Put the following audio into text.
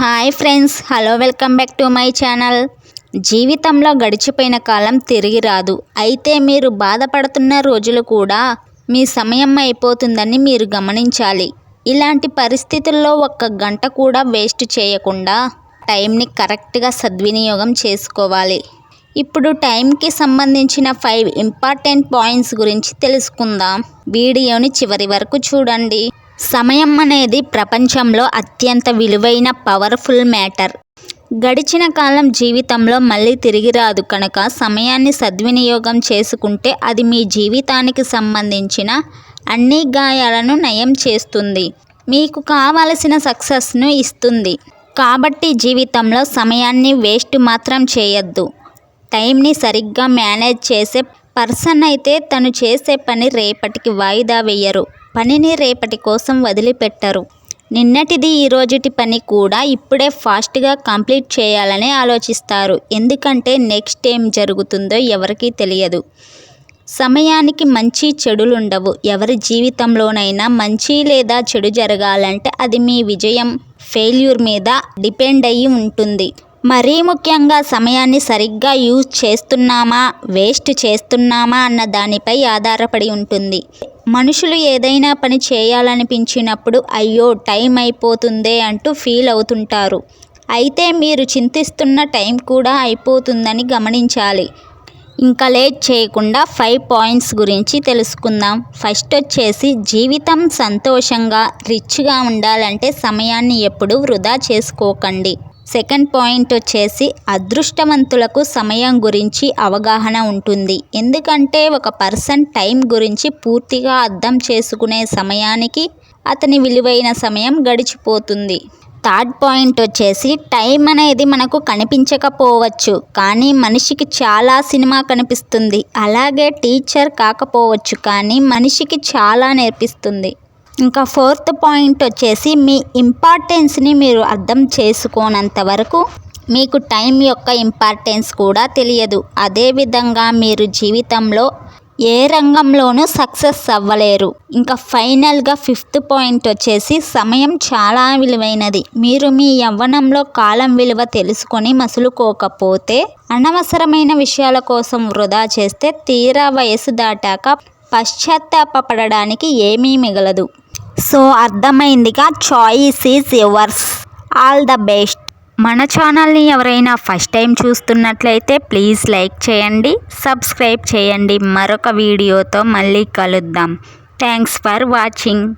Hi friends hello welcome back to my channel. జీవితంలో గడిచిపోయిన కాలం తిరిగి రాదు. అయితే మీరు బాధపడుతున్న రోజులు కూడా మీ సమయం అయిపోతుందని మీరు గమనించాలి. ఇలాంటి పరిస్థితుల్లో ఒక్క గంట కూడా వేస్ట్ చేయకుండా టైంని కరెక్ట్గా సద్వినియోగం చేసుకోవాలి. ఇప్పుడు టైంకి సంబంధించిన ఫైవ్ ఇంపార్టెంట్ పాయింట్స్ గురించి తెలుసుకుందాం. వీడియోని చివరి వరకు చూడండి. సమయం అనేది ప్రపంచంలో అత్యంత విలువైన పవర్ఫుల్ మ్యాటర్. గడిచిన కాలం జీవితంలో మళ్ళీ తిరిగి రాదు కనుక సమయాన్ని సద్వినియోగం చేసుకుంటే అది మీ జీవితానికి సంబంధించిన అన్ని గాయాలను నయం చేస్తుంది. మీకు కావలసిన సక్సెస్ను ఇస్తుంది. కాబట్టి జీవితంలో సమయాన్ని వేస్ట్ మాత్రం చేయొద్దు. టైంని సరిగ్గా మేనేజ్ చేసే పర్సన్ అయితే తను చేసే పని రేపటికి వాయిదా వేయరు. పనిని రేపటి కోసం వదిలిపెట్టరు. నిన్నటిది ఈ రోజుటి పని కూడా ఇప్పుడే ఫాస్ట్గా కంప్లీట్ చేయాలని ఆలోచిస్తారు. ఎందుకంటే నెక్స్ట్ ఏం జరుగుతుందో ఎవరికీ తెలియదు. సమయానికి మంచి చెడులుండవు. ఎవరి జీవితంలోనైనా మంచి లేదా చెడు జరగాలంటే అది మీ విజయం. ఫెయిల్యూర్ మీద డిపెండ్ అయ్యి ఉంటుంది. మరీ ముఖ్యంగా సమయాన్ని సరిగ్గా యూజ్ చేస్తున్నామా వేస్ట్ చేస్తున్నామా అన్న దానిపై ఆధారపడి ఉంటుంది. మనుషులు ఏదైనా పని చేయాలనిపించినప్పుడు అయ్యో టైం అయిపోతుందే అంటూ ఫీల్ అవుతుంటారు. అయితే మీరు చింతిస్తున్న టైం కూడా అయిపోతుందని గమనించాలి. ఇంకా లేట్ చేయకుండా ఫైవ్ పాయింట్స్ గురించి తెలుసుకుందాం. ఫస్ట్ వచ్చేసి జీవితం సంతోషంగా రిచ్గా ఉండాలంటే సమయాన్ని ఎప్పుడూ వృధా చేసుకోకండి. సెకండ్ పాయింట్ వచ్చేసి అదృష్టవంతులకు సమయం గురించి అవగాహన ఉంటుంది. ఎందుకంటే ఒక పర్సన్ టైం గురించి పూర్తిగా అర్థం చేసుకునే సమయానికి అతని విలువైన సమయం గడిచిపోతుంది. థర్డ్ పాయింట్ వచ్చేసి టైం అనేది మనకు కనిపించకపోవచ్చు కానీ మనిషికి చాలా సినిమా కనిపిస్తుంది. అలాగే టీచర్ కాకపోవచ్చు కానీ మనిషికి చాలా నేర్పిస్తుంది. ఇంకా ఫోర్త్ పాయింట్ వచ్చేసి మీ ఇంపార్టెన్స్ని మీరు అర్థం చేసుకోనంత వరకు మీకు టైం యొక్క ఇంపార్టెన్స్ కూడా తెలియదు. అదేవిధంగా మీరు జీవితంలో ఏ రంగంలోనూ సక్సెస్ అవ్వలేరు. ఇంకా ఫైనల్గా ఫిఫ్త్ పాయింట్ వచ్చేసి సమయం చాలా విలువైనది. మీరు మీ యవ్వనంలో కాలం విలువ తెలుసుకొని మసులుకోకపోతే అనవసరమైన విషయాల కోసం వృధా చేస్తే తీరా వయసు దాటాక పశ్చాత్తాపడడానికి ఏమీ మిగలదు. సో అర్థమైందిగా choice is yours all the best మన ఛానల్ని ఎవరైనా ఫస్ట్ టైం చూస్తున్నట్లయితే ప్లీజ్ లైక్ చేయండి సబ్స్క్రైబ్ చేయండి. మరొక వీడియోతో మళ్ళీ కలుద్దాం. Thanks for watching